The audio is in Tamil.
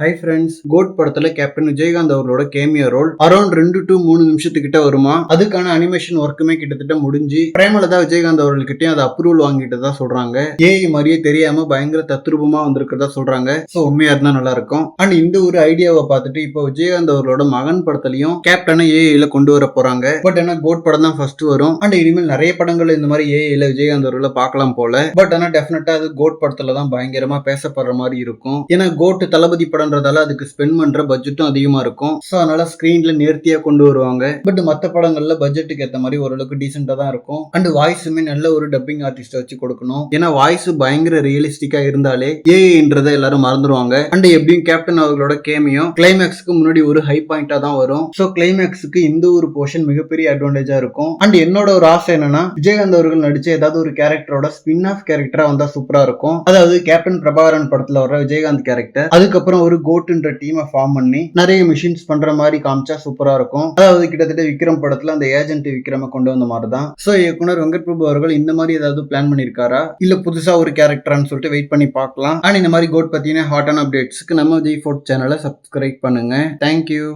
ஹை ஃப்ரெண்ட்ஸ் கோட் படத்துல கேப்டன் விஜயகாந்த் அவர்களோட கேமியோ ரோல் அரௌண்ட் ரெண்டு டு மூணு நிமிஷத்துக்கிட்ட வருமா? அதுக்கான அனிமேஷன் ஒர்க்குமே கிட்டத்தட்ட முடிஞ்சு பிரேமலதா விஜயகாந்த் அவர்கள்கிட்டயும் அதை அப்ரூவல் வாங்கிட்டு தான் சொல்றாங்க ஏஐ மாதிரியே தெரியாம பயங்கர தத்ரூபமா வந்திருக்கிறதா சொல்றாங்க. சோ உண்மையா இருந்தா நல்லா இருக்கும். அண்ட் இந்த ஒரு ஐடியாவை பார்த்துட்டு இப்போ விஜயகாந்த் அவர்களோட மகன் படத்துலயும் கேப்டனை ஏஐல கொண்டு வர போறாங்க. பட் ஆனா கோட் படம் தான் ஃபர்ஸ்ட் வரும். அண்ட் இனிமேல் நிறைய படங்கள் இந்த மாதிரி ஏஐல விஜயகாந்த் அவர்களை பார்க்கலாம் போல. பட் ஆனா டெஃபினட்டா அது கோட் படத்துல தான் பயங்கரமா பேசப்படுற மாதிரி இருக்கும். ஏன்னா கோட் தளபதி படம்ன்றதால அதுக்கு ஸ்பெண்ட் பண்ற பட்ஜெட்டும் அதிகமா இருக்கும். ஸோ அதனால ஸ்கிரீன்ல நேர்த்தியா கொண்டு வருவாங்க. பட் மற்ற படங்கள்ல பட்ஜெட்டுக்கு ஏற்ற மாதிரி ஓரளவுக்கு டீசெண்டா தான் இருக்கும். அண்ட் வாய்ஸுமே நல்ல ஒரு டப்பிங் ஆர்டிஸ்ட் வச்சு கொடுக்கணும். ஏன்னா வாய்ஸ் பயங்கர ரியலிஸ்டிக்கா இருந்தாலே ஏஐன்றதை எல்லாரும் மறந்துடுவாங்க அண்ட் எப்படியும் கேப்டன் அவர்களோட கேமியும் கிளைமேக்ஸ்க்கு முன்னாடி ஒரு ஹை பாயிண்டா தான் வரும். ஸோ கிளைமேக்ஸுக்கு இந்த ஒரு போர்ஷன் மிகப்பெரிய அட்வான்டேஜா இருக்கும். அண்ட் என்னோட ஒரு ஆசை என்னன்னா விஜயகாந்த் அவர்கள் நடிச்ச ஏதாவது ஒரு கேரக்டரோட ஸ்பின் ஆஃப் கேரக்டரா வந்தா சூப்பரா இருக்கும். அதாவது கேப்டன் பிரபாகரன் படத்துல வர விஜயகாந்த் கேரக்டர் அதுக்கப்புறம் ஒரு கோட்டுன்ற டீமை ஃபார்ம் பண்ணி நிறைய மிஷின்ஸ் பண்ற மாதிரி காமிச்சா சூப்பரா இருக்கும். அதாவது கிட்டத்தட்ட விக்ரம் படத்துல அந்த ஏஜென்ட் விக்ரம கொண்டு வந்த மாதிரி தான் ஸோ இயக்குனர் வெங்கட் பிரபு அவர்கள் இந்த மாதிரி ஏதாவது பிளான் பண்ணிருக்காரா? இல்ல புதுசா ஒரு கேரக்டரான்னு சொல்லிட்டு வெயிட் பண்ணி பார்க்கலாம். அண்ட் இந்த மாதிரி கோட் பத்தின ஹாட்டான அப்டேட்ஸ்க்கு நம்ம ஜி ஃபோர்ட் சேனலை சப்ஸ்கிரைப் பண்ணுங்க. Thank you